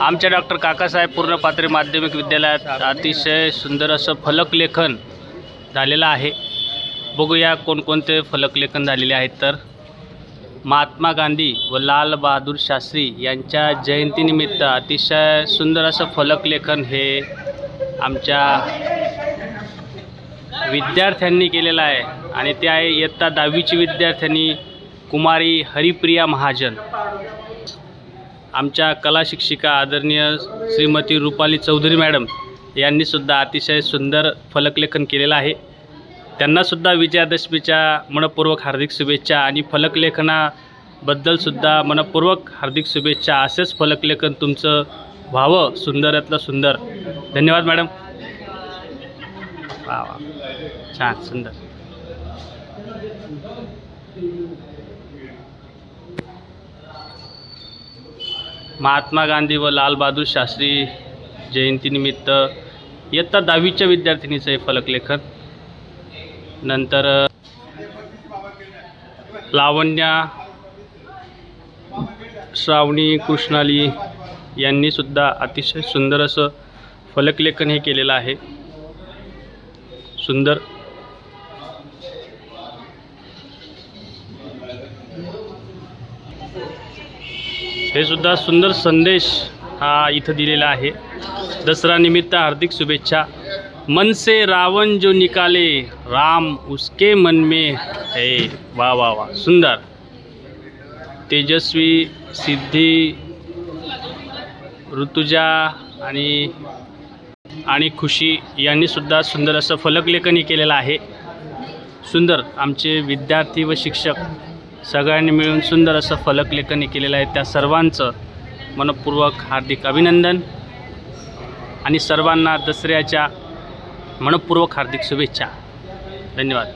आमच्या डॉक्टर काकासाहेब पूर्णपात्री माध्यमिक विद्यालयात अतिशय सुंदर असं फलकलेखन झालेलं आहे. बघूया कोणकोणते फलकलेखन झालेले आहेत तर. महात्मा गांधी व लाल बहादूर शास्त्री यांच्या जयंतीनिमित्त अतिशय सुंदर असं फलकलेखन हे आमच्या विद्यार्थ्यांनी केलेलं आहे. आणि ते आहे इयत्ता दहावीची विद्यार्थ्यांनी कुमारी हरिप्रिया महाजन. आमच्या कला शिक्षिका आदरणीय श्रीमती रुपाली चौधरी मॅडम यांनीसुद्धा अतिशय सुंदर फलकलेखन केलेलं आहे. त्यांनासुद्धा विजयादशमीच्या मनपूर्वक हार्दिक शुभेच्छा आणि फलकलेखनाबद्दलसुद्धा मनपूर्वक हार्दिक शुभेच्छा असेच फलकलेखन तुमचं व्हावं सुंदरातलं सुंदर. धन्यवाद मॅडम. वा वा. छान सुंदर. महात्मा गांधी व लालबहादूर शास्त्री जयंतीनिमित्त इयत्ता दहावीच्या विद्यार्थिनीचं हे फलकलेखन नंतर लावण्या श्रावणी कृष्णाली यांनीसुद्धा अतिशय सुंदर असं फलकलेखन हे केलेलं आहे. सुंदर हे सुद्धा सुंदर संदेश हा इथं दिलेला आहे. दसरा निमित्त हार्दिक शुभेच्छा. मन से रावण जो निकाले राम उसके मन में है. वा वा वा सुंदर. तेजस्वी सिद्धी ऋतुजा आणि आणि खुशी यांनी सुद्धा सुंदर असं फलकलेखनही केलेलं आहे. सुंदर आमचे विद्यार्थी व शिक्षक सगळ्यांनी मिळून सुंदर असं फलकलेखनी केलेलं आहे. त्या सर्वांचं मनपूर्वक हार्दिक अभिनंदन आणि सर्वांना दसऱ्याच्या मनपूर्वक हार्दिक शुभेच्छा. धन्यवाद.